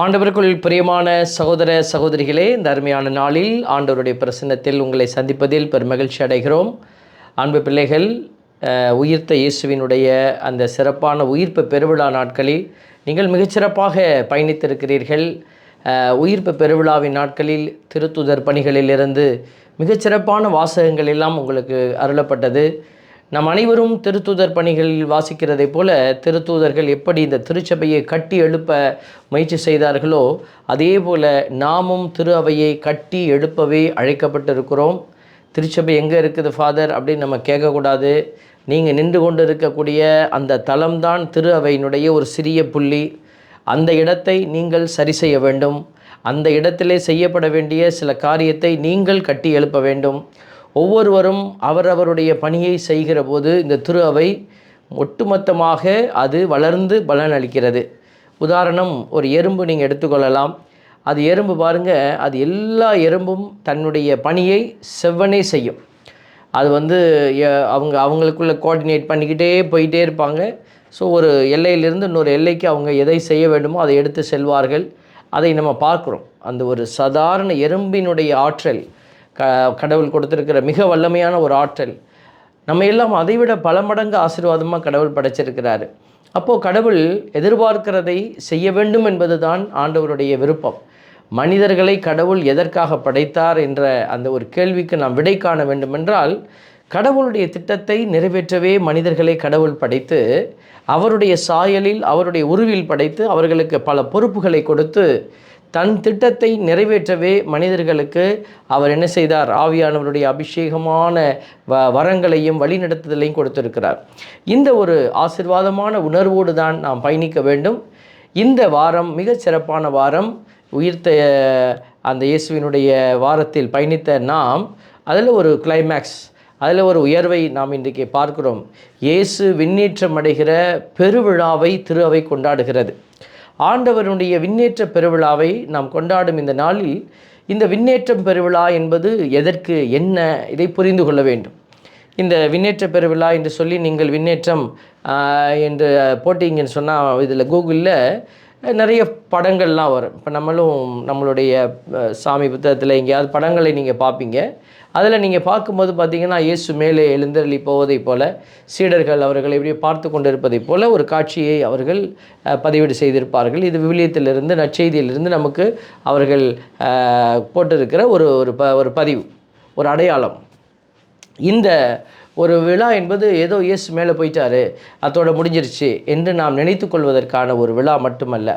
ஆண்டவருக்குள் பிரியமான சகோதர சகோதரிகளே இந்த அருமையான நாளில் ஆண்டவருடைய பிரசன்னத்தில் உங்களை சந்திப்பதில் பெருமகிழ்ச்சி அடைகிறோம். அன்பு பிள்ளைகள் உயிர்த்த இயேசுவினுடைய அந்த சிறப்பான உயிர்ப்பு பெருவிழா நாட்களில் நீங்கள் மிகச்சிறப்பாக பயணித்திருக்கிறீர்கள். உயிர்ப்பு பெருவிழாவின் நாட்களில் திருத்துதர் பணிகளிலிருந்து மிகச்சிறப்பான வாசகங்கள் எல்லாம் உங்களுக்கு அருளப்பட்டது. நம் அனைவரும் திருத்தூதர் பணிகளில் வாசிக்கிறதைப் போல திருத்தூதர்கள் எப்படி இந்த திருச்சபையை கட்டி எழுப்ப முயற்சி செய்தார்களோ அதே போல நாமும் திரு அவையை கட்டி எழுப்பவே அழைக்கப்பட்டிருக்கிறோம். திருச்சபை எங்கே இருக்குது ஃபாதர் அப்படின்னு நம்ம கேட்கக்கூடாது. நீங்கள் நின்று கொண்டு இருக்கக்கூடிய அந்த தளம்தான் திரு அவையினுடைய ஒரு சிறிய புள்ளி. அந்த இடத்தை நீங்கள் சரி செய்ய வேண்டும். அந்த இடத்திலே செய்யப்பட வேண்டிய சில காரியத்தை நீங்கள் கட்டி எழுப்ப வேண்டும். ஒவ்வொருவரும் அவரவருடைய பணியை செய்கிற போது இந்த திரு அவை ஒட்டுமொத்தமாக அது வளர்ந்து பலனளிக்கிறது உதாரணம் ஒரு எறும்பு நீங்கள் எடுத்துக்கொள்ளலாம். அது எறும்பு பாருங்கள் அது எல்லா எறும்பும் தன்னுடைய பணியை செவ்வனே செய்யும். அது வந்து அவங்க அவங்களுக்குள்ளே கோஆர்டினேட் பண்ணிக்கிட்டே போயிட்டே இருப்பாங்க. ஸோ ஒரு எல்லையிலிருந்து இன்னொரு எல்லைக்கு அவங்க எதை செய்ய வேண்டுமோ அதை எடுத்து செல்வார்கள். அதை நம்ம பார்க்குறோம். அந்த ஒரு சாதாரண எறும்பினுடைய ஆற்றல் க கடவுள் கொடுத்துருக்கிற மிக வல்லமையான ஒரு ஆற்றல். நம்ம எல்லாம் அதைவிட பல மடங்கு ஆசீர்வாதமாக கடவுள் படைச்சிருக்கிறாரு. அப்போது கடவுள் எதிர்பார்க்கிறதை செய்ய வேண்டும் என்பது தான் ஆண்டவருடைய விருப்பம். மனிதர்களை கடவுள் எதற்காக படைத்தார் என்ற அந்த ஒரு கேள்விக்கு நாம் விடை காண வேண்டுமென்றால் கடவுளுடைய திட்டத்தை நிறைவேற்றவே மனிதர்களை கடவுள் படைத்து அவருடைய சாயலில் அவருடைய உருவில் படைத்து அவர்களுக்கு பல பொறுப்புகளை கொடுத்து தன் திட்டத்தை நிறைவேற்றவே மனிதர்களுக்கு அவர் என்ன செய்தார்? ஆவியானவருடைய அபிஷேகமான வ வரங்களையும் வழிநடத்துதலையும் கொடுத்திருக்கிறார். இந்த ஒரு ஆசிர்வாதமான உணர்வோடு தான் நாம் பயணிக்க வேண்டும். இந்த வாரம் மிகச் சிறப்பான வாரம். உயிர்த்த அந்த இயேசுவினுடைய வாரத்தில் பயணித்த நாம் அதில் ஒரு கிளைமேக்ஸ் அதில் ஒரு உயர்வை நாம் இன்றைக்கு பார்க்கிறோம். இயேசு விண்ணேற்றம் அடைகிற பெருவிழாவை திரு அவை கொண்டாடுகிறது. ஆண்டவருடைய விண்ணேற்ற பெருவிழாவை நாம் கொண்டாடும் இந்த நாளில் இந்த விண்ணேற்றம் பெருவிழா என்பது எதற்கு என்ன இதை புரிந்து கொள்ள வேண்டும். இந்த விண்ணேற்ற பெருவிழா என்று சொல்லி நீங்கள் விண்ணேற்றம் என்று போட்டிங்கன்னு சொன்னால் இதில் கூகுளில் நிறைய படங்கள்லாம் வரும். இப்போ நம்மளும் நம்மளுடைய சாமி புத்தகத்தில் எங்கேயாவது படங்களை நீங்கள் பார்ப்பீங்க அதில் நீங்கள் பார்க்கும்போது பார்த்தீங்கன்னா இயேசு மேலே எழுந்தருளி போவதைப் போல சீடர்கள் அவர்களை எப்படி பார்த்து கொண்டிருப்பதைப் போல ஒரு காட்சியை அவர்கள் பதிவீடு செய்திருப்பார்கள். இது விவிலியத்திலிருந்து நற்செய்தியிலிருந்து நமக்கு அவர்கள் போட்டிருக்கிற ஒரு ஒரு ப ஒரு பதிவு ஒரு அடையாளம். இந்த ஒரு விழா என்பது ஏதோ இயேசு மேலே போயிட்டாரு அதோட முடிஞ்சிருச்சு என்று நாம் நினைத்து கொள்வதற்கான ஒரு விழா மட்டுமல்ல.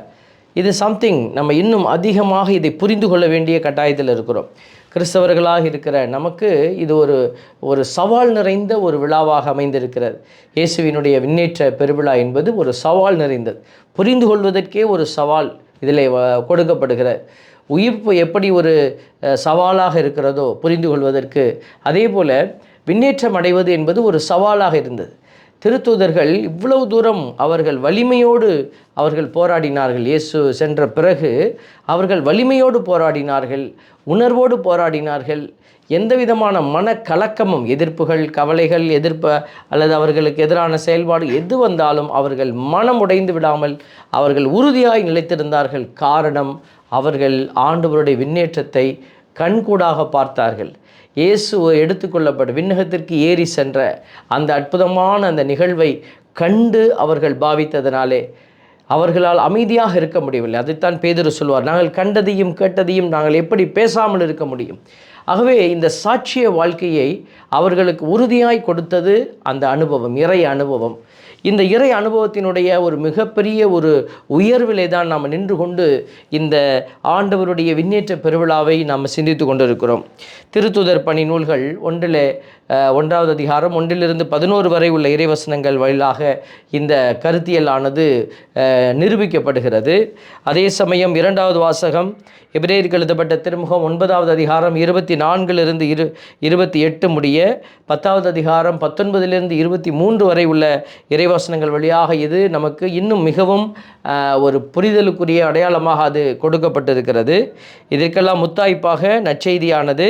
இது சம்திங் நம்ம இன்னும் அதிகமாக இதை புரிந்து கொள்ள வேண்டிய கட்டாயத்தில் இருக்கிறோம். கிறிஸ்தவர்களாக இருக்கிற நமக்கு இது ஒரு ஒரு சவால் நிறைந்த ஒரு விழாவாக அமைந்திருக்கிறது. இயேசுவினுடைய விண்ணேற்ற பெருவிழா என்பது ஒரு சவால் நிறைந்தது. புரிந்து கொள்வதற்கே ஒரு சவால் இதில் கொடுக்கப்படுகிறது. உயிர்ப்பு எப்படி ஒரு சவாலாக இருக்கிறதோ புரிந்து கொள்வதற்கு அதே போல் விண்ணேற்றம் அடைவது என்பது ஒரு சவாலாக இருந்தது. திருத்தூதர்கள் இவ்வளவு தூரம் அவர்கள் வலிமையோடு அவர்கள் போராடினார்கள். இயேசு சென்ற பிறகு அவர்கள் வலிமையோடு போராடினார்கள் உணர்வோடு போராடினார்கள். எந்த விதமான மனக்கலக்கமும் எதிர்ப்புகள் கவலைகள் எதிர்ப்ப அல்லது அவர்களுக்கு எதிரான செயல்பாடு எது வந்தாலும் அவர்கள் மனம் உடைந்து விடாமல் அவர்கள் உறுதியாய் நிலைத்திருந்தார்கள். காரணம் அவர்கள் ஆண்டவருடைய விண்ணேற்றத்தை கண்கூடாக பார்த்தார்கள். இயேசு எடுத்துக்கொள்ளப்பட்ட விண்ணகத்திற்கு ஏறி சென்ற அந்த அற்புதமான அந்த நிகழ்வை கண்டு அவர்கள் பாவித்ததனாலே அவர்களால் அமைதியாக இருக்க முடியவில்லை. அதைத்தான் பேதுரு சொல்வார். நாங்கள் கண்டதையும் கேட்டதையும் நாங்கள் எப்படி பேசாமல் இருக்க முடியும்? ஆகவே இந்த சாட்சிய வாழ்க்கையை அவர்களுக்கு உறுதியாய் கொடுத்தது அந்த அனுபவம் இறை அனுபவம். இந்த இறை அனுபவத்தினுடைய ஒரு மிகப்பெரிய ஒரு உயர்விலே தான் நாம் நின்று கொண்டு இந்த ஆண்டவருடைய விண்ணேற்ற பெருவிழாவை நாம் சிந்தித்து கொண்டிருக்கிறோம். திருத்துதர் பணி நூல்கள் ஒன்றில் ஒன்றாவது அதிகாரம் ஒன்றிலிருந்து பதினோரு வரை உள்ள இறைவசனங்கள் வழியாக இந்த கருத்தியலானது நிரூபிக்கப்படுகிறது. அதே சமயம் இரண்டாவது வாசகம் எபிரேயருக்கு எழுதப்பட்ட திருமுகம் ஒன்பதாவது அதிகாரம் இருபத்தி நான்கிலிருந்து இரு இருபத்தி எட்டு முடிய பத்தாவது அதிகாரம் பத்தொன்பதிலிருந்து இருபத்தி மூன்று வரை உள்ள இறைவசனங்கள் வழியாக இது நமக்கு இன்னும் மிகவும் ஒரு புரிதலுக்குரிய அடையாளமாக அது கொடுக்கப்பட்டிருக்கிறது. இதற்கெல்லாம் முத்தாய்ப்பாக நற்செய்தியானது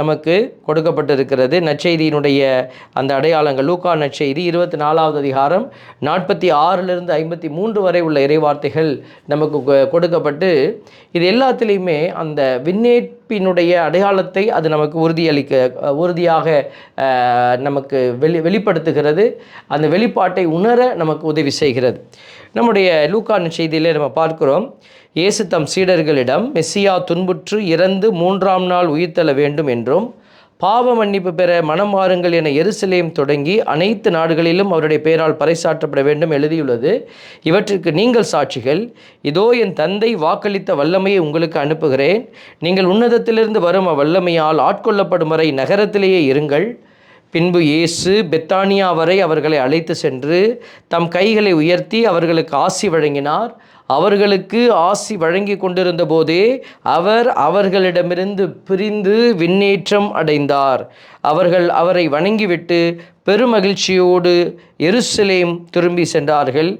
நமக்கு கொடுக்கப்பட்டிருக்கிறது. இருக்கிறது. நற்செய்தியினுடைய அந்த அடையாளங்கள் லூக்கா நற்செய்தி இருபத்தி நாலாவது அதிகாரம் நாற்பத்தி ஆறிலிருந்து ஐம்பத்தி மூன்று வரை உள்ள இறைவார்த்தைகள் நமக்கு கொ- கொடுக்கப்பட்டு இது எல்லாத்துலேயுமே அந்த விண்ணேற்பினுடைய அடையாளத்தை அது நமக்கு உறுதியளிக்க உறுதியாக நமக்கு வெளி வெளிப்படுத்துகிறது. அந்த வெளிப்பாட்டை உணர நமக்கு உதவி செய்கிறது. நம்முடைய லூக்கான் செய்தியிலே நம்ம பார்க்கிறோம். இயேசு தம் சீடர்களிடம் மெஸ்ஸியா துன்புற்று இறந்து மூன்றாம் நாள் உயிர்த்தெழ வேண்டும் என்றும் பாவ மன்னிப்பு பெற மனம் மாறுங்கள் என எருசலேம் தொடங்கி அனைத்து நாடுகளிலும் அவருடைய பெயரால் பறைசாற்றப்பட வேண்டும் எழுதியுள்ளது. இவற்றிற்கு நீங்கள் சாட்சிகள் இதோ என் தந்தை வாக்களித்த வல்லமையை உங்களுக்கு அனுப்புகிறேன். நீங்கள் உன்னதத்திலிருந்து வரும் அவ்வல்லமையால் ஆட்கொள்ளப்படும் வரை நகரத்திலேயே இருங்கள். பின்பு இயேசு பெத்தானியா வரை அவர்களை அழைத்து சென்று தம் கைகளை உயர்த்தி அவர்களுக்கு ஆசி வழங்கினார். அவர்களுக்கு ஆசி வழங்கி கொண்டிருந்த போதே அவர் அவர்களிடமிருந்து பிரிந்து விண்ணேற்றம் அடைந்தார். அவர்கள் அவரை வணங்கிவிட்டு பெருமகிழ்ச்சியோடு எருசலேம் திரும்பி சென்றார்கள்.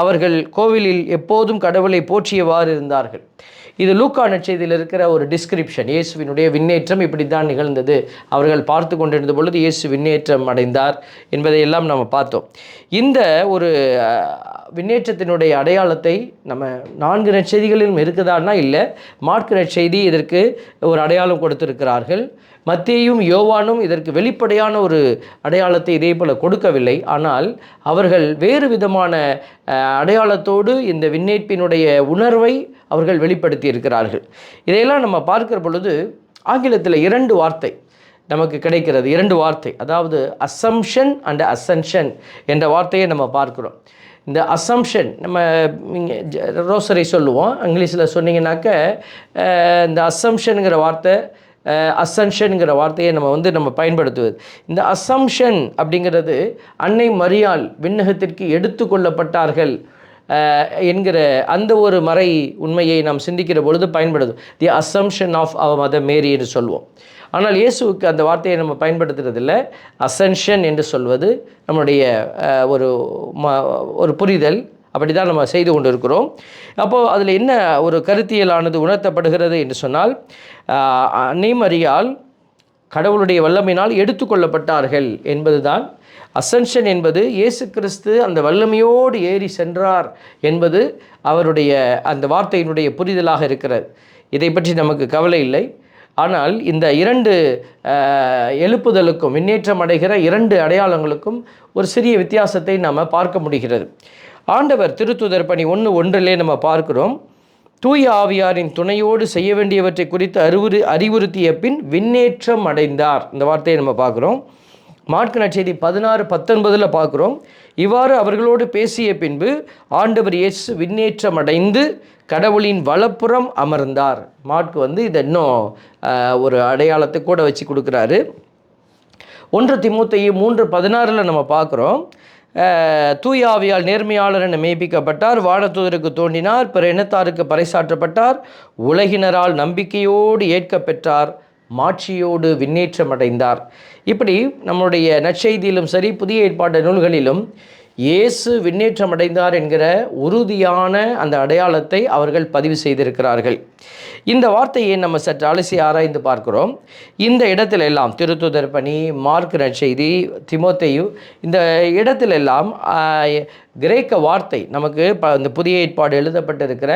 அவர்கள் கோவிலில் எப்போதும் கடவுளை போற்றியவாறு இருந்தார்கள். இது லூக்கா நற்செய்தியில் இருக்கிற ஒரு டிஸ்கிரிப்ஷன் இயேசுவினுடைய விண்ணேற்றம் இப்படி தான் நிகழ்ந்தது. அவர்கள் பார்த்து கொண்டிருந்த பொழுது இயேசு விண்ணேற்றம் அடைந்தார் என்பதை எல்லாம் நம்ம பார்த்தோம். இந்த ஒரு விண்ணேற்றத்தினுடைய அடையாளத்தை நம்ம நான்கு நற்செய்திகளிலும் இருக்குதான்னா இல்லை மார்க்கு நற்செய்தி இதற்கு ஒரு அடையாளம் கொடுத்திருக்கிறார்கள். மத்தியும் யோவானும் இதற்கு வெளிப்படையான ஒரு அடையாளத்தை இதே போல கொடுக்கவில்லை. ஆனால் அவர்கள் வேறு விதமான அடையாளத்தோடு இந்த விண்ணேற்பினுடைய உணர்வை அவர்கள் வெளிப்படுத்தி இருக்கிறார்கள் இதையெல்லாம் நம்ம பார்க்கிற பொழுது ஆங்கிலத்தில் இரண்டு வார்த்தை நமக்கு கிடைக்கிறது. இரண்டு வார்த்தை. அதாவது அசம்ஷன் அண்ட் அசன்ஷன் என்ற வார்த்தையை நம்ம பார்க்கிறோம். இந்த அசம்ஷன் நம்ம ரோசரை சொல்லுவோம். இங்கிலீஷில் சொன்னீங்கன்னாக்க இந்த அசம்ஷனுங்கிற வார்த்தை அசம்ஷனுங்கிற வார்த்தையை நம்ம வந்து நம்ம பயன்படுத்துவது. இந்த அசம்ஷன் அப்படிங்கிறது அன்னை மரியாள் விண்ணகத்திற்கு எடுத்துக்கொள்ளப்பட்டார்கள் கொள்ளப்பட்டார்கள் என்கிற அந்த ஒரு மறை உண்மையை நாம் சிந்திக்கிற பொழுது பயன்படுது. தி அசம்ஷன் ஆஃப் அவ மத மேரி என்று சொல்வோம். ஆனால் இயேசுவுக்கு அந்த வார்த்தையை நம்ம பயன்படுத்துறதில்ல. அசென்ஷன் என்று சொல்வது நம்முடைய ஒரு ம ஒரு புரிதல். அப்படி தான் நம்ம செய்து கொண்டிருக்கிறோம். அப்போது அதில் என்ன ஒரு கருத்தியலானது உணர்த்தப்படுகிறது என்று சொன்னால் ஆஹ், கடவுளுடைய வல்லமையினால் எடுத்துக்கொள்ளப்பட்டார்கள் என்பதுதான் அசென்ஷன் என்பது இயேசு கிறிஸ்து அந்த வல்லமையோடு ஏறி சென்றார் என்பது அவருடைய அந்த வார்த்தையினுடைய புரிதலாக இருக்கிறது. இதை பற்றி நமக்கு கவலை இல்லை. ஆனால் இந்த இரண்டு எழுப்புதலுக்கும் முன்னேற்றம் அடைகிற இரண்டு அடையாளங்களுக்கும் ஒரு சிறிய வித்தியாசத்தை நாம் பார்க்க முடிகிறது. ஆண்டவர் திருத்துதர் பணி ஒன்று ஒன்றிலே நம்ம பார்க்கிறோம். தூய ஆவியாரின் துணையோடு செய்ய வேண்டியவற்றை குறித்து அறிவுறு அறிவுறுத்திய பின் விண்ணேற்றம் அடைந்தார். இந்த வார்த்தையை நம்ம பார்க்குறோம். மார்க்கு நற்செய்தி பதினாறு பத்தொன்பதில் பார்க்குறோம். இவ்வாறு அவர்களோடு பேசிய பின்பு ஆண்டவர் இயேசு விண்ணேற்றம் அடைந்து கடவுளின் வலப்புறம் அமர்ந்தார். மார்க்கு வந்து இதை இன்னும் ஒரு அடையாளத்தை கூட வச்சு கொடுக்குறாரு. ஒன்று திமுத்தையும் மூன்று பதினாறில் நம்ம பார்க்குறோம். தூயாவியால் நேர்மையாளர் என மெய்ப்பிக்கப்பட்டார். வானதூதருக்கு தோன்றினார். பிற இனத்தாருக்கு பறைசாற்றப்பட்டார். உலகினரால் நம்பிக்கையோடு ஏற்க பெற்றார் மாட்சியோடு விண்ணேற்றம் அடைந்தார் இப்படி நம்முடைய நற்செய்தியிலும் சரி புதிய ஏற்பாட்டு நூல்களிலும் இயேசு விண்ணேற்றம் அடைந்தார் என்கிற உறுதியான அந்த அடையாளத்தை அவர்கள் பதிவு செய்திருக்கிறார்கள். இந்த வார்த்தையை நம்ம சற்று அலசி ஆராய்ந்து பார்க்கிறோம். இந்த இடத்துல எல்லாம் திருத்துதர் பணி மார்க் நற்செய்தி திமோத்தையு இந்த இடத்திலெல்லாம் கிரேக்க வார்த்தை நமக்கு ப இந்த புதிய ஏற்பாடு எழுதப்பட்டிருக்கிற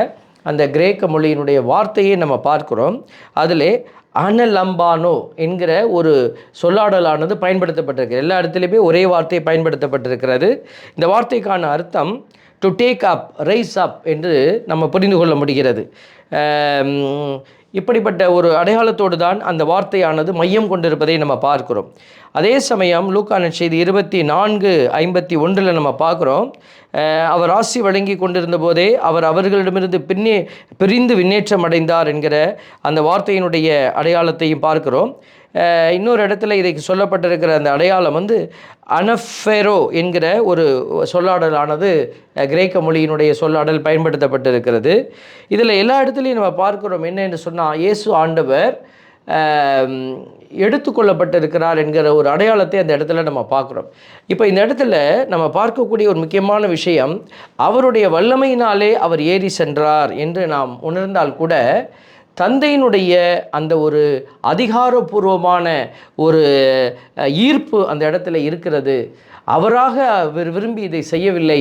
அந்த கிரேக்க மொழியினுடைய வார்த்தையை நம்ம பார்க்கிறோம். அதிலே அனலம்பானோ என்கிற ஒரு சொல்லாடலானது பயன்படுத்தப்பட்டிருக்கிறது எல்லா இடத்துலையுமே ஒரே வார்த்தை பயன்படுத்தப்பட்டிருக்கிறது. இந்த வார்த்தைக்கான அர்த்தம் to take up rise up என்று நம்ம புரிந்து கொள்ள முடிகிறது. இப்படிப்பட்ட ஒரு அடையாளத்தோடு தான் அந்த வார்த்தையானது மையம் கொண்டிருப்பதை நம்ம பார்க்கிறோம். அதே சமயம் லூக்கான செய்தி இருபத்தி நான்கு ஐம்பத்தி ஒன்றில் நம்ம பார்க்குறோம். அவர் ஆசி வழங்கி கொண்டிருந்த போதே அவர் அவர்களிடமிருந்து பின்னே பிரிந்து விண்ணேற்றம் அடைந்தார் என்கிற அந்த வார்த்தையினுடைய அடையாளத்தையும் பார்க்கிறோம். இன்னொரு இடத்துல இதைக்கு சொல்லப்பட்டிருக்கிற அந்த அடையாளம் வந்து அனஃபெரோ என்கிற ஒரு சொல்லாடலானது கிரேக்க மொழியினுடைய சொல்லாடல் பயன்படுத்தப்பட்டிருக்கிறது. இதில் எல்லா இடத்துலையும் நம்ம பார்க்கிறோம் என்ன என்று சொன்னால் இயேசு ஆண்டவர் எடுத்துக்கொள்ளப்பட்டிருக்கிறார் என்கிற ஒரு அடையாளத்தை அந்த இடத்துல நம்ம பார்க்குறோம். இப்போ இந்த இடத்துல நம்ம பார்க்கக்கூடிய ஒரு முக்கியமான விஷயம் அவருடைய வல்லமையினாலே அவர் ஏறி சென்றார் என்று நாம் உணர்ந்தால் கூட தந்தையினுடைய அந்த ஒரு அதிகாரபூர்வமான ஒரு ஈர்ப்பு அந்த இடத்துல இருக்கிறது. அவராக அவர் விரும்பி இதை செய்யவில்லை.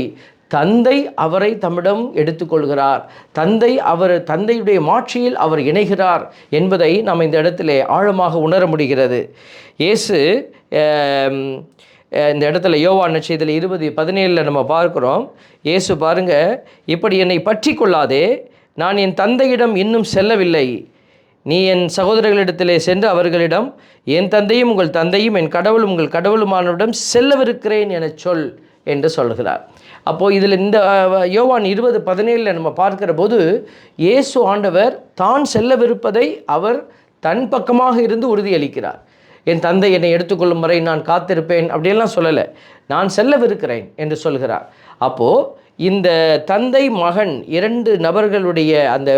தந்தை அவரை தம்மிடம் எடுத்துக்கொள்கிறார். தந்தை அவர் தந்தையுடைய மாட்சியில் அவர் இணைகிறார் என்பதை நாம் இந்த இடத்திலே ஆழமாக உணர முடிகிறது. இயேசு இந்த இடத்துல யோவான் நட்சத்திரத்தில் இருபது பதினேழில் நம்ம பார்க்குறோம். இயேசு பாருங்க இப்படி என்னை பற்றி கொள்ளாதே நான் என் தந்தையிடம் இன்னும் செல்லவில்லை. நீ என் சகோதரர்களிடத்திலே சென்று அவர்களிடம் என் தந்தையும் உங்கள் தந்தையும் என் கடவுளும் உங்கள் கடவுளுமானவரிடம் செல்லவிருக்கிறேன் எனச் சொல் என்று சொல்கிறார். அப்போது இதில் இந்த யோவான் இருபது பதினேழில் நம்ம பார்க்கிற போது இயேசு ஆண்டவர் தான் செல்லவிருப்பதை அவர் தன் பக்கமாக இருந்து உறுதியளிக்கிறார். என் தந்தை என்னை எடுத்துக்கொள்ளும் வரை நான் காத்திருப்பேன் அப்படியெல்லாம் சொல்லலை. நான் செல்லவிருக்கிறேன் என்று சொல்கிறார். அப்போது இந்த தந்தை மகன் இரண்டு நபர்களுடைய அந்த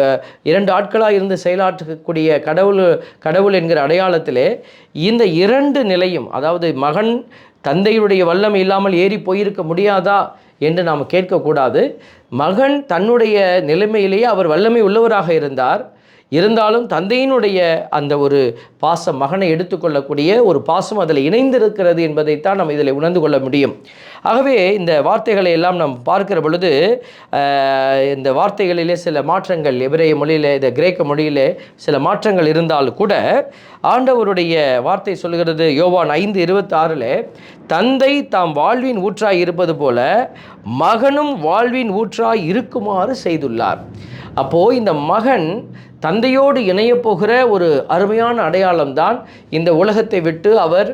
இரண்டு ஆட்களாக இருந்து செயலாற்றக்கூடிய கடவுள் கடவுள் என்கிற அடையாளத்திலே இந்த இரண்டு நிலையும் அதாவது மகன் தந்தையுடைய வல்லமை இல்லாமல் ஏறி போயிருக்க முடியாதா என்று நாம் கேட்கக்கூடாது. மகன் தன்னுடைய நிலைமையிலேயே அவர் வல்லமை உள்ளவராக இருந்தார். இருந்தாலும் தந்தையினுடைய அந்த ஒரு பாசம் மகனை எடுத்துக்கொள்ளக்கூடிய ஒரு பாசம் அதில் இணைந்திருக்கிறது என்பதைத்தான் நம்ம இதில் உணர்ந்து கொள்ள முடியும். ஆகவே இந்த வார்த்தைகளை எல்லாம் நாம் பார்க்கிற பொழுது இந்த வார்த்தைகளிலே சில மாற்றங்கள் எபிரேய மொழியிலே இந்த கிரேக்க மொழியிலே சில மாற்றங்கள் இருந்தால் கூட ஆண்டவருடைய வார்த்தை சொல்கிறது யோவான் ஐந்து இருபத்தாறில் தந்தை தாம் வாழ்வின் ஊற்றாய் இருப்பது போல மகனும் வாழ்வின் ஊற்றாய் இருக்குமாறு செய்துள்ளார். அப்போது இந்த மகன் தந்தையோடு இணையப் போகிற ஒரு அருமையான அடையாளம் தான் இந்த உலகத்தை விட்டு அவர்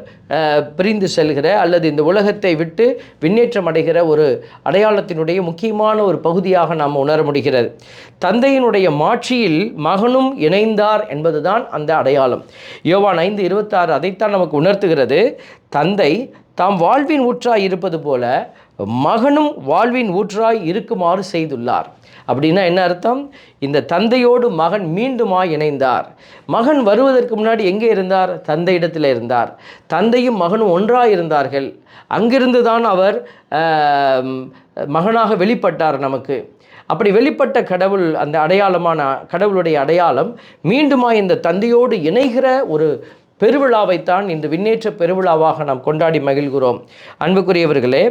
பிரிந்து செல்கிற அல்லது இந்த உலகத்தை விட்டு விண்ணேற்றம் அடைகிற ஒரு அடையாளத்தினுடைய முக்கியமான ஒரு பகுதியாக நாம் உணர முடிகிறது. தந்தையினுடைய மாட்சியில் மகனும் இணைந்தார் என்பதுதான் அந்த அடையாளம். யோவான் ஐந்து இருபத்தாறு அதைத்தான் நமக்கு உணர்த்துகிறது. தந்தை தாம் வாழ்வின் ஊற்றாய் இருப்பது போல மகனும் வாழ்வின் ஊற்றாய் இருக்குமாறு செய்துள்ளார். அப்படின்னா என்ன அர்த்தம்? இந்த தந்தையோடு மகன் மீண்டுமாய் இணைந்தார். மகன் வருவதற்கு முன்னாடி எங்கே இருந்தார்? தந்தையிடத்தில் இருந்தார். தந்தையும் மகனும் ஒன்றாக இருந்தார்கள். அங்கிருந்து தான் அவர் மகனாக வெளிப்பட்டார் நமக்கு. அப்படி வெளிப்பட்ட கடவுள் அந்த அடையாளமான கடவுளுடைய அடையாளம் மீண்டுமா இந்த தந்தையோடு இணைகிற ஒரு பெருவிழாவைத்தான் இந்த விண்ணேற்ற பெருவிழாவாக நாம் கொண்டாடி மகிழ்கிறோம். அன்புக்குரியவர்களே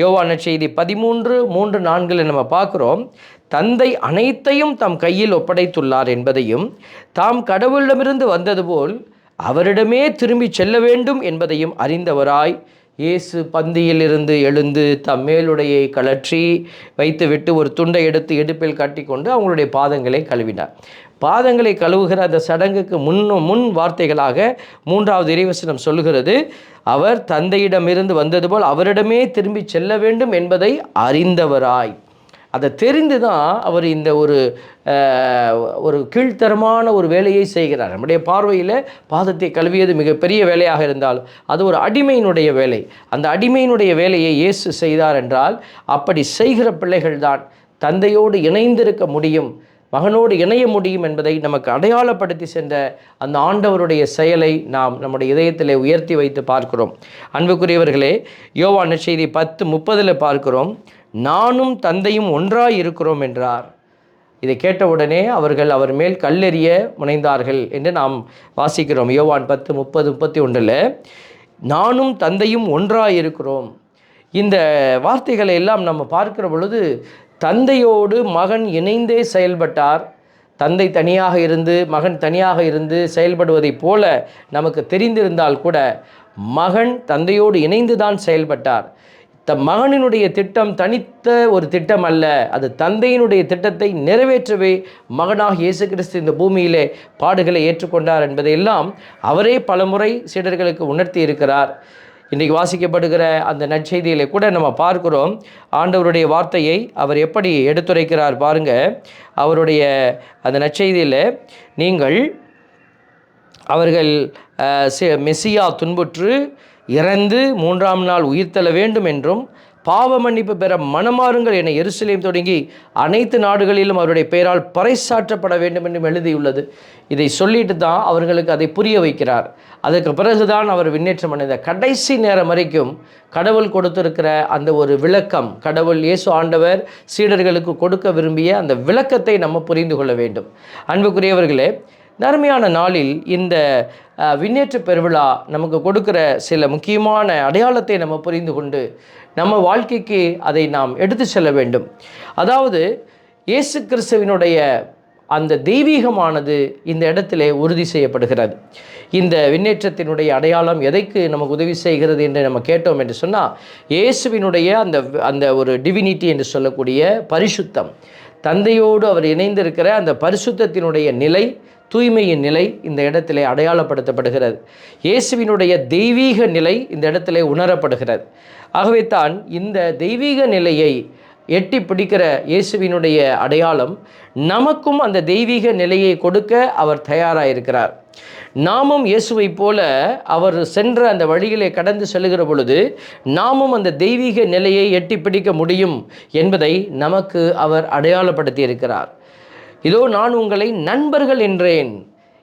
யோவான செய்தி பதிமூன்று மூன்று நான்கில் நம்ம பார்க்குறோம். தந்தை அனைத்தையும் தம் கையில் ஒப்படைத்துள்ளார் என்பதையும் தாம் கடவுளிடமிருந்து வந்தது போல் அவரிடமே திரும்பி செல்ல வேண்டும் என்பதையும் அறிந்தவராய் இயேசு பந்தியிலிருந்து எழுந்து தம் மேலுடையை கழற்றி வைத்துவிட்டு ஒரு துண்டை எடுத்து இடுப்பில் கட்டிக்கொண்டு அவங்களுடைய பாதங்களை கழுவினார். பாதங்களை கழுவுகிற அந்த சடங்குக்கு முன் முன் வார்த்தைகளாக மூன்றாவது இறைவசனம் சொல்லுகிறது அவர் தந்தையிடமிருந்து வந்தது போல் அவரிடமே திரும்பி செல்ல வேண்டும் என்பதை அறிந்தவராய். அதை தெரிந்து தான் அவர் இந்த ஒரு ஒரு கீழ்த்தரமான ஒரு வேலையை செய்கிறார். நம்முடைய பார்வையில் பாதத்தை கழுவியது மிகப்பெரிய வேலையாக இருந்தால் அது ஒரு அடிமையினுடைய வேலை. அந்த அடிமையினுடைய வேலையை இயேசு செய்தார் என்றால் அப்படி செய்கிற பிள்ளைகள்தான் தந்தையோடு இணைந்திருக்க முடியும் மகனோடு இணைய முடியும் என்பதை நமக்கு அடையாளப்படுத்தி சென்ற அந்த ஆண்டவருடைய செயலை நாம் நம்முடைய இதயத்திலே உயர்த்தி வைத்து பார்க்கிறோம். அன்புக்குரியவர்களே யோவான செய்தி பத்து முப்பதில் பார்க்கிறோம். நானும் தந்தையும் ஒன்றாய் இருக்கிறோம் என்றார். இதை கேட்டவுடனே அவர்கள் அவர் மேல் கல்லெறிய முனைந்தார்கள் என்று நாம் வாசிக்கிறோம். யோவான் பத்து முப்பது முப்பத்தி ஒன்றில் நானும் தந்தையும் ஒன்றாய் இருக்கிறோம். இந்த வார்த்தைகளை எல்லாம் நம்ம பார்க்கிற பொழுது தந்தையோடு மகன் இணைந்தே செயல்பட்டார். தந்தை தனியாக இருந்து மகன் தனியாக இருந்து செயல்படுவதைப் போல நமக்கு தெரிந்திருந்தால் கூட மகன் தந்தையோடு இணைந்து தான் செயல்பட்டார். த மகனினுடைய திட்டம் தனித்த ஒரு திட்டம் அல்ல அது தந்தையினுடைய திட்டத்தை நிறைவேற்றவே மகனாக இயேசு கிறிஸ்து இந்த பூமியிலே பாடுகளை ஏற்றுக்கொண்டார் என்பதையெல்லாம் அவரே பலமுறை சீடர்களுக்கு உணர்த்தி இருக்கிறார். இன்றைக்கு வாசிக்கப்படுகிற அந்த நற்செய்தியிலே கூட நம்ம பார்க்கிறோம் ஆண்டவருடைய வார்த்தையை அவர் எப்படி எடுத்துரைக்கிறார் பாருங்க. அவருடைய அந்த நற்செய்தியில் நீங்கள் அவர்கள் அஹ், மெசியா துன்புற்று இறந்து மூன்றாம் நாள் உயிர்த்தெழ வேண்டும் என்றும் பாவ மன்னிப்பு பெற மனமாறுங்கள் என எருசலேம் தொடங்கி அனைத்து நாடுகளிலும் அவருடைய பெயரால் பறைசாற்றப்பட வேண்டும் என்றும் எழுதியுள்ளது. இதை சொல்லிட்டு தான் அவர்களுக்கு அதை புரிய வைக்கிறார். அதற்கு பிறகுதான் அவர் விண்ணேற்றம் அடைந்த கடைசி நேரம் வரைக்கும் கடவுள் கொடுத்திருக்கிற அந்த ஒரு விளக்கம் கடவுள் இயேசு ஆண்டவர் சீடர்களுக்கு கொடுக்க விரும்பிய அந்த விளக்கத்தை நம்ம புரிந்து கொள்ள வேண்டும். அன்புக்குரியவர்களே நருமையான நாளில் இந்த விண்ணேற்ற பெருவிழா நமக்கு கொடுக்கிற சில முக்கியமான அடையாளத்தை நம்ம புரிந்து கொண்டு நம்ம வாழ்க்கைக்கு அதை நாம் எடுத்து செல்ல வேண்டும். அதாவது இயேசு கிறிஸ்துவினுடைய அந்த தெய்வீகமானது இந்த இடத்திலே உறுதி செய்யப்படுகிறது. இந்த விண்ணேற்றத்தினுடைய அடையாளம் எதைக்கு நமக்கு உதவி செய்கிறது என்று நம்ம கேட்டோம் என்று சொன்னால் இயேசுவினுடைய அந்த அந்த ஒரு டிவினிட்டி என்று சொல்லக்கூடிய பரிசுத்தம். தந்தையோடு அவர் இணைந்திருக்கிற அந்த பரிசுத்தத்தினுடைய நிலை தூய்மையின் நிலை இந்த இடத்திலே அடையாளப்படுத்தப்படுகிறது. இயேசுவினுடைய தெய்வீக நிலை இந்த இடத்திலே உணரப்படுகிறது. ஆகவே தான் இந்த தெய்வீக நிலையை எட்டி பிடிக்கிற இயேசுவினுடைய அடையாளம் நமக்கும் அந்த தெய்வீக நிலையை கொடுக்க அவர் தயாராக இருக்கிறார் நாமும் இயேசுவைப் போல அவர் சென்ற அந்த வழியிலே கடந்து செல்கிற பொழுது நாமும் அந்த தெய்வீக நிலையை எட்டி பிடிக்க முடியும் என்பதை நமக்கு அவர் அடையாளப்படுத்தி இருக்கிறார் இதோ நான் உங்களை நண்பர்கள் என்றேன்.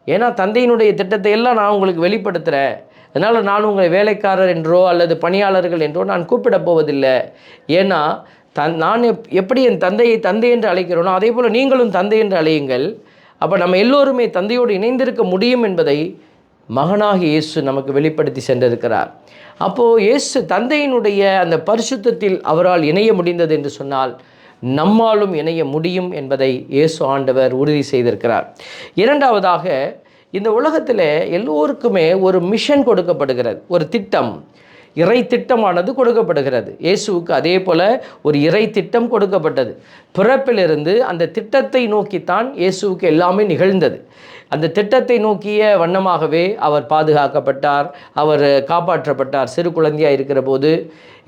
ஏன்னா தந்தையினுடைய திட்டத்தை எல்லாம் நான் உங்களுக்கு வெளிப்படுத்துகிறேன் அதனால் நான் உங்களை வேலைக்காரர் என்றோ அல்லது பணியாளர்கள் என்றோ நான் கூப்பிடப் போவதில்லை. ஏன்னா தன் நான் எப் எப்படி என் தந்தையை தந்தை என்று அழைக்கிறோனோ அதே போல் நீங்களும் தந்தை என்று அழையுங்கள். அப்போ நம்ம எல்லோருமே தந்தையோடு இணைந்திருக்க முடியும் என்பதை மகனாக இயேசு நமக்கு வெளிப்படுத்தி சென்றிருக்கிறார். அப்போது இயேசு தந்தையினுடைய அந்த பரிசுத்தத்தில் அவரால் இணைய முடிந்தது என்று சொன்னால் நம்மாலும் இணைய முடியும் என்பதை இயேசு ஆண்டவர் உறுதி செய்திருக்கிறார். இரண்டாவதாக இந்த உலகத்தில் எல்லோருக்குமே ஒரு மிஷன் கொடுக்கப்படுகிறது. ஒரு திட்டம். இறை திட்டமானது கொடுக்கப்படுகிறது. இயேசுவுக்கு அதே போல் ஒரு இறை திட்டம் கொடுக்கப்பட்டது. பிறப்பிலிருந்து அந்த திட்டத்தை நோக்கித்தான் இயேசுவுக்கு எல்லாமே நிகழ்ந்தது. அந்த திட்டத்தை நோக்கிய வண்ணமாகவே அவர் பாதுகாக்கப்பட்டார் அவர் காப்பாற்றப்பட்டார். சிறு குழந்தையாக இருக்கிற போது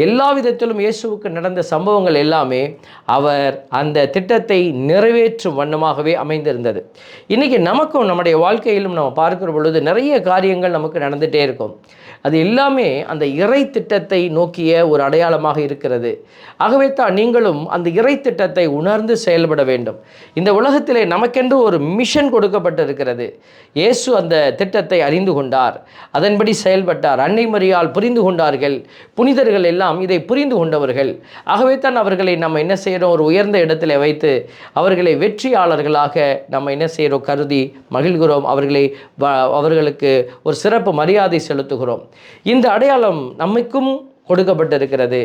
எல்லா விதத்திலும் இயேசுவுக்கு நடந்த சம்பவங்கள் எல்லாமே அவர் அந்த திட்டத்தை நிறைவேற்றும் வண்ணமாகவே அமைந்திருந்தது. இன்றைக்கி நமக்கும் நம்முடைய வாழ்க்கையிலும் நம்ம பார்க்கிற பொழுது நிறைய காரியங்கள் நமக்கு நடந்துகிட்டே இருக்கும். அது எல்லாமே அந்த இறை திட்டத்தை நோக்கிய ஒரு அடையாளமாக இருக்கிறது. ஆகவே தான் நீங்களும் அந்த இறை திட்டத்தை உணர்ந்து செயல்பட வேண்டும். இந்த உலகத்திலே நமக்கென்று ஒரு மிஷன் கொடுக்கப்பட்டிருக்கிறது. இயேசு அந்த திட்டத்தை அறிந்து கொண்டார். அதன்படி செயல்பட்டார். அன்னை மரியால் புரிந்து கொண்டார்கள். புனிதர்கள் எல்லாம் இதை புரிந்து கொண்டவர்கள். ஆகவே தான் அவர்களை நம்ம என்ன செய்கிறோம் ஒரு உயர்ந்த இடத்துல வைத்து அவர்களை வெற்றியாளர்களாக நம்ம என்ன செய்கிறோம் கருதி மகிழ்கிறோம். அவர்களை வ- அவர்களுக்கு ஒரு சிறப்பு மரியாதை செலுத்துகிறோம். இந்த அடையாளம் நமக்கும் கொடுக்கப்பட்டிருக்கிறது.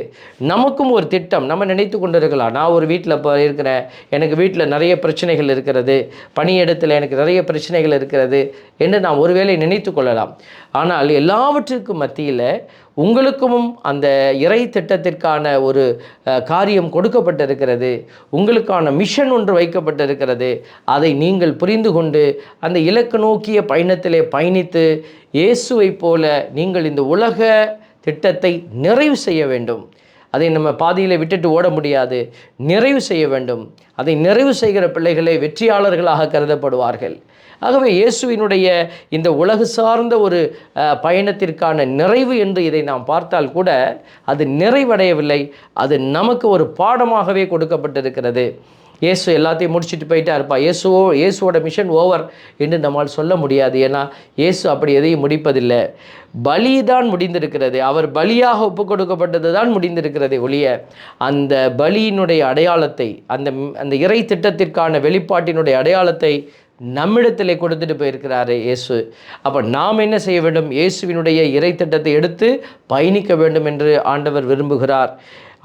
நமக்கும் ஒரு திட்டம். நம்ம நினைத்து கொண்டிருக்கலாம். நான் ஒரு வீட்டில் இப்போ இருக்கிறேன். எனக்கு வீட்டில் நிறைய பிரச்சனைகள் இருக்கிறது. பணியிடத்தில் எனக்கு நிறைய பிரச்சனைகள் இருக்கிறது என்று நாம் ஒருவேளை நினைத்து கொள்ளலாம். ஆனால் எல்லாவற்றிற்கும் மத்தியில் உங்களுக்கும் அந்த இறை திட்டத்திற்கான ஒரு காரியம் கொடுக்கப்பட்டிருக்கிறது. உங்களுக்கான மிஷன் ஒன்று வைக்கப்பட்டிருக்கிறது. அதை நீங்கள் புரிந்து கொண்டு அந்த இலக்கு நோக்கிய பயணத்திலே பயணித்து இயேசுவைப் போல நீங்கள் இந்த உலக திட்டத்தை நிறைவு செய்ய வேண்டும். அதை நம்ம பாதியில் விட்டுட்டு ஓட முடியாது. நிறைவு செய்ய வேண்டும். அதை நிறைவு செய்கிற பிள்ளைகளே வெற்றியாளர்களாக கருதப்படுவார்கள். ஆகவே இயேசுவினுடைய இந்த உலகு சார்ந்த ஒரு பயணத்திற்கான நிறைவு என்று இதை நாம் பார்த்தால் கூட அது நிறைவடையவில்லை. அது நமக்கு ஒரு பாடமாகவே கொடுக்கப்பட்டிருக்கிறது. இயேசு எல்லாத்தையும் முடிச்சுட்டு போயிட்டா இருப்பா இயேசுவோ இயேசுவோட மிஷன் ஓவர் என்று நம்மால் சொல்ல முடியாது. ஏன்னா இயேசு அப்படி எதையும் முடிப்பதில்லை. பலி தான் முடிந்திருக்கிறது. அவர் பலியாக ஒப்பு கொடுக்கப்பட்டது தான் முடிந்திருக்கிறது ஒழிய அந்த பலியினுடைய அடையாளத்தை அந்த அந்த இறை திட்டத்திற்கான வெளிப்பாட்டினுடைய அடையாளத்தை நம்மிடத்திலே கொடுத்துட்டு போயிருக்கிறாரு இயேசு. அப்போ நாம் என்ன செய்ய வேண்டும்? இயேசுவினுடைய இறை திட்டத்தை எடுத்து பயணிக்க வேண்டும் என்று ஆண்டவர் விரும்புகிறார்.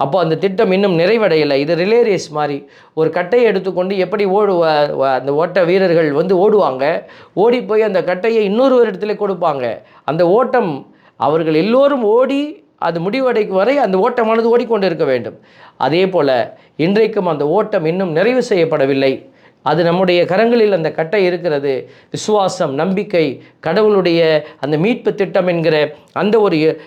அப்போ அந்த திட்டம் இன்னும் நிறைவடையலை. இது ரிலே ரேஸ் மாதிரி. ஒரு கட்டையை எடுத்துக்கொண்டு எப்படி ஓடு வ- அந்த ஓட்ட வீரர்கள் வந்து ஓடுவாங்க ஓடி போய் அந்த கட்டையை இன்னொரு ஒரு இடத்துல கொடுப்பாங்க. அந்த ஓட்டம் அவர்கள் எல்லோரும் ஓடி அது முடிவடைக்கும் வரை அந்த ஓட்டமானது ஓடிக்கொண்டு இருக்க வேண்டும். அதே போல் இன்றைக்கும் அந்த ஓட்டம் இன்னும் நிறைவு செய்யப்படவில்லை. அது நம்முடைய கரங்களில் அந்த கட்டை இருக்கிறது. விசுவாசம் நம்பிக்கை கடவுளுடைய அந்த மீட்பு திட்டம் என்கிற அந்த ஒரு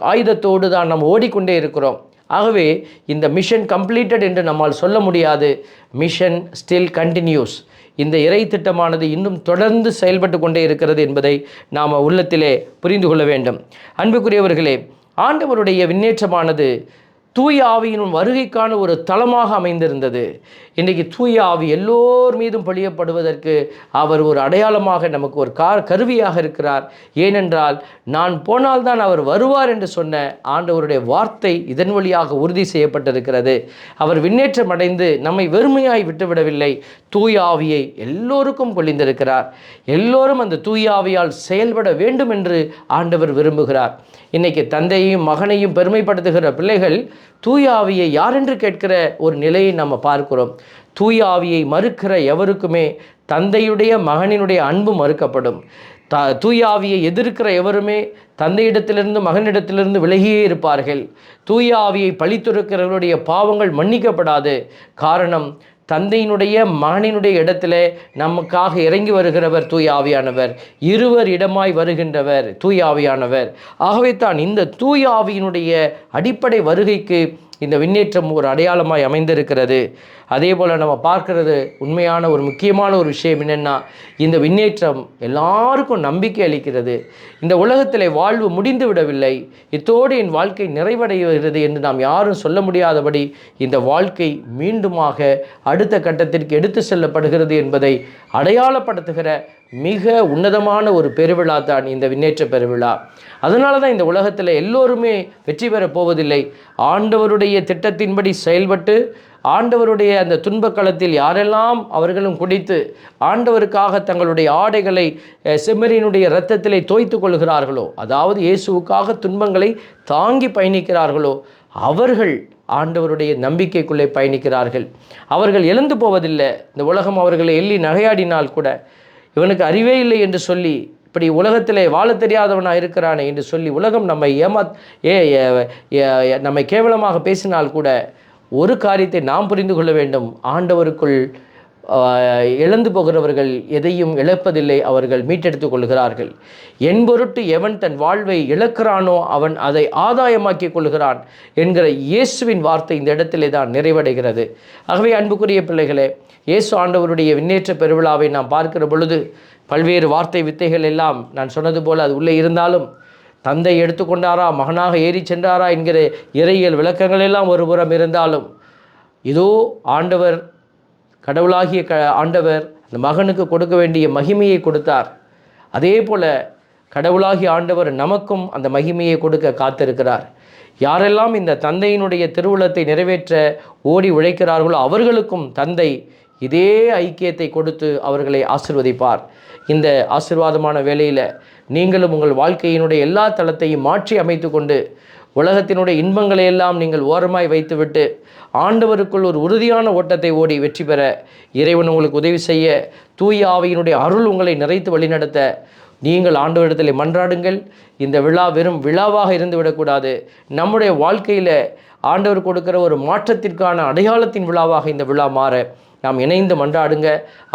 ஆயுதத்தோடு தான் நாம் ஓடிக்கொண்டே இருக்கிறோம். ஆகவே இந்த மிஷன் கம்ப்ளீட்டட் என்று நம்மால் சொல்ல முடியாது. மிஷன் ஸ்டில் கண்டினியூஸ் இந்த இறை திட்டமானது இன்னும் தொடர்ந்து செயல்பட்டு கொண்டே இருக்கிறது என்பதை நாம் உள்ளத்திலே புரிந்து கொள்ள வேண்டும். அன்புக்குரியவர்களே ஆண்டவருடைய விண்ணேற்றமானது தூய ஆவியின் வருகைக்கான ஒரு தளமாக அமைந்திருந்தது. இன்றைக்கு தூய ஆவி எல்லோர் மீதும் பொழியப்படுவதற்கு அவர் ஒரு அடையாளமாக நமக்கு ஒரு கார் கருவியாக இருக்கிறார். ஏனென்றால் நான் போனால்தான் அவர் வருவார் என்று சொன்ன ஆண்டவருடைய வார்த்தை இதன் வழியாக உறுதி செய்யப்பட்டிருக்கிறது. அவர் விண்ணேற்றம் அடைந்து நம்மை வெறுமையாய் விட்டுவிடவில்லை. தூய ஆவியை எல்லோருக்கும் பொழிந்திருக்கிறார். எல்லோரும் அந்த தூய ஆவியால் செயல்பட வேண்டும் என்று ஆண்டவர் விரும்புகிறார். இன்னைக்கு தந்தையும் மகனையும் பெருமைப்படுத்துகிற பிள்ளைகள் தூய ஆவியை யாரென்று கேட்கிற ஒரு நிலையை நம்ம பார்க்கிறோம். தூய ஆவியை மறுக்கிற எவருக்குமே தந்தையுடைய மகனினுடைய அன்பு மறுக்கப்படும். த தூய ஆவியை எதிர்க்கிற எவருமே தந்தையிடத்திலிருந்து மகனிடத்திலிருந்து விலகியே இருப்பார்கள். தூய ஆவியை பழித்துரைக்கிறவர்களுடைய பாவங்கள் மன்னிக்கப்படாது. காரணம் தந்தையினுடைய மகனினுடைய இடத்துல நமக்காக இறங்கி வருகிறவர் தூய் ஆவியானவர். இருவர் இடமாய் வருகின்றவர் தூய் ஆவியானவர். ஆகவே தான் இந்த தூய் ஆவியினுடைய அடிப்படை வருகைக்கு இந்த விண்ணேற்றம் ஒரு அடையாளமாய் அமைந்திருக்கிறது. அதே போல் நம்ம பார்க்கறது உண்மையான ஒரு முக்கியமான ஒரு விஷயம் என்னென்னா இந்த விண்ணேற்றம் எல்லாருக்கும் நம்பிக்கை அளிக்கிறது. இந்த உலகத்தில் வாழ்வு முடிந்து விடவில்லை. இத்தோடு என் வாழ்க்கை நிறைவடைகிறது என்று நாம் யாரும் சொல்ல முடியாதபடி இந்த வாழ்க்கை மீண்டுமாக அடுத்த கட்டத்திற்கு எடுத்து செல்லப்படுகிறது என்பதை அடையாளப்படுத்துகிற மிக உன்னதமான ஒரு பெருவிழா தான் இந்த விண்ணேற்ற பெருவிழா. அதனால தான் இந்த உலகத்தில் எல்லோருமே வெற்றி பெறப் போவதில்லை. ஆண்டவருடைய திட்டத்தின்படி செயல்பட்டு ஆண்டவருடைய அந்த துன்பக்களத்தில் யாரெல்லாம் அவர்களும் குடித்து ஆண்டவருக்காக தங்களுடைய ஆடைகளை அஹ், செம்மறியினுடைய இரத்தத்திலே தோய்த்து கொள்கிறார்களோ அதாவது இயேசுவுக்காக துன்பங்களை தாங்கி பயணிக்கிறார்களோ அவர்கள் ஆண்டவருடைய நம்பிக்கைக்குள்ளே பயணிக்கிறார்கள். அவர்கள் எழுந்து போவதில்லை. இந்த உலகம் அவர்களை எள்ளி நகையாடினால் கூட இவனுக்கு அறிவே இல்லை என்று சொல்லி இப்படி உலகத்திலே வாழத் தெரியாதவனாக இருக்கிறானே என்று சொல்லி உலகம் நம்மை ஏமா ஏ நம்மை கேவலமாக பேசினால் கூட ஒரு காரியத்தை நாம் புரிந்து கொள்ள வேண்டும். ஆண்டவருக்குள் இழந்து போகிறவர்கள் எதையும் இழப்பதில்லை அவர்கள் மீட்டெடுத்துக் கொள்கிறார்கள். என் பொருட்டு எவன் தன் வாழ்வை இழக்கிறானோ அவன் அதை ஆதாயமாக்கிக் கொள்கிறான் என்கிற இயேசுவின் வார்த்தை இந்த இடத்திலே தான் நிறைவடைகிறது. ஆகவே அன்புக்குரிய பிள்ளைகளே இயேசு ஆண்டவருடைய விண்ணேற்ற பெருவிழாவை நாம் பார்க்கிற பொழுது பல்வேறு வார்த்தை வித்தைகள் எல்லாம் நான் சொன்னது போல் அது உள்ளே இருந்தாலும் தந்தை எடுத்துக்கொண்டாரா மகனாக ஏறி சென்றாரா என்கிற இறையியல் விளக்கங்கள் எல்லாம் ஒருபுறம் இருந்தாலும் இதோ ஆண்டவர் கடவுளாகிய க ஆண்டவர் அந்த மகனுக்கு கொடுக்க வேண்டிய மகிமையை கொடுத்தார். அதே போல் கடவுளாகிய ஆண்டவர் நமக்கும் அந்த மகிமையை கொடுக்க காத்திருக்கிறார். யாரெல்லாம் இந்த தந்தையினுடைய திருவுளத்தை நிறைவேற்ற ஓடி உழைக்கிறார்களோ அவர்களுக்கும் தந்தை இதே ஐக்கியத்தை கொடுத்து அவர்களை ஆசிர்வதிப்பார். இந்த ஆசிர்வாதமான வேளையில் நீங்களும் உங்கள் வாழ்க்கையினுடைய எல்லா தளத்தையும் மாற்றி அமைத்து கொண்டு உலகத்தினுடைய இன்பங்களை எல்லாம் நீங்கள் ஓரமாய் வைத்துவிட்டு ஆண்டவருக்குள் ஒரு உறுதியான ஓட்டத்தை ஓடி வெற்றி பெற இறைவன் உங்களுக்கு உதவி செய்ய தூய ஆவியினுடைய அருள் உங்களை நிறைத்து வழிநடத்த. நீங்கள் ஆண்டவரிடத்தில் மன்றாடுங்கள். இந்த விழா வெறும் விழாவாக இருந்து விடக்கூடாது. நம்முடைய வாழ்க்கையில் ஆண்டவர் கொடுக்கிற ஒரு மாற்றத்திற்கான அடையாளத்தின் விழாவாக இந்த விழா மாற நாம் இணைந்து மன்றாடுங்க.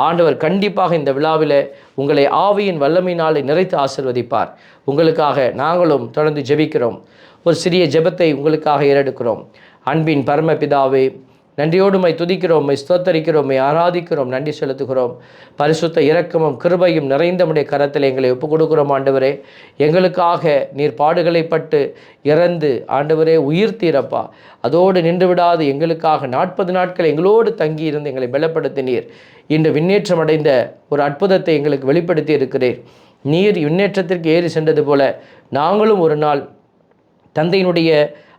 ஆண்டவர் கண்டிப்பாக இந்த விழாவில் உங்களை ஆவியின் வல்லமையினாலே நிறைத்து ஆசிர்வதிப்பார். உங்களுக்காக நாங்களும் தொடர்ந்து ஜெபிக்கிறோம். ஒரு சிறிய ஜெபத்தை உங்களுக்காக ஏறெடுக்கிறோம். அன்பின் பரமபிதாவே நன்றியோடுமை துதிக்கிறோம் ஸ்தோத்தரிக்கிறோம் ஆராதிக்கிறோம் நன்றி செலுத்துகிறோம். பரிசுத்த இரக்கமும் கிருபையும் நிறைந்தமுடைய கரத்தில் எங்களை ஒப்புக் கொடுக்கிறோம் ஆண்டவரே. எங்களுக்காக நீர் பாடுகளை பட்டு இறந்து ஆண்டவரே உயிர்த்தீரப்பா அதோடு நின்று விடாது எங்களுக்காக நாற்பது நாட்கள் எங்களோடு தங்கி இருந்து எங்களை பலப்படுத்தினீர். இன்று விண்ணேற்றம் அடைந்த ஒரு அற்புதத்தை எங்களுக்கு வெளிப்படுத்தி இருக்கிறீர். நீர் விண்ணேற்றத்திற்கு ஏறி சென்றது போல நாங்களும் ஒரு நாள் தந்தையினுடைய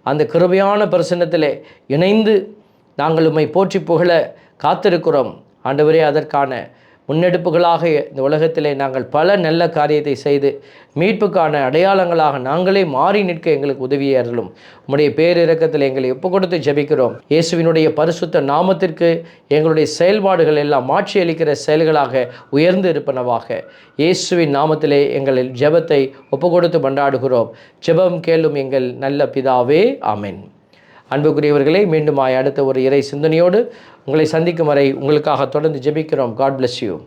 அந்த கிருபையான பிரசன்னத்தில் இணைந்து நாங்கள் உம்மை போற்றி புகழ காத்திருக்கிறோம். ஆண்டவரே அதற்கான முன்னெடுப்புகளாக இந்த உலகத்திலே நாங்கள் பல நல்ல காரியத்தை செய்து மீட்புக்கான அடையாளங்களாக நாங்களே மாறி நிற்க எங்களுக்கு உதவியே அருளும். உம்முடைய பேரிறக்கத்தில் எங்களை ஒப்பு கொடுத்து ஜெபிக்கிறோம். இயேசுவினுடைய பரிசுத்த நாமத்திற்கு எங்களுடைய செயல்பாடுகள் எல்லாம் மாற்றி அளிக்கிற செயல்களாக உயர்ந்து இருப்பனவாக. இயேசுவின் நாமத்திலே எங்களில் ஜெபத்தை ஒப்பு கொடுத்து கொண்டாடுகிறோம் ஜெபம் கேளும் எங்கள் நல்ல பிதாவே ஆமென். அன்புக்குரியவர்களே மீண்டும் அடுத்த ஒரு இறை சிந்தனையோடு உங்களை சந்திக்கும் வரை உங்களுக்காக தொடர்ந்து ஜெபிக்கிறோம். God bless you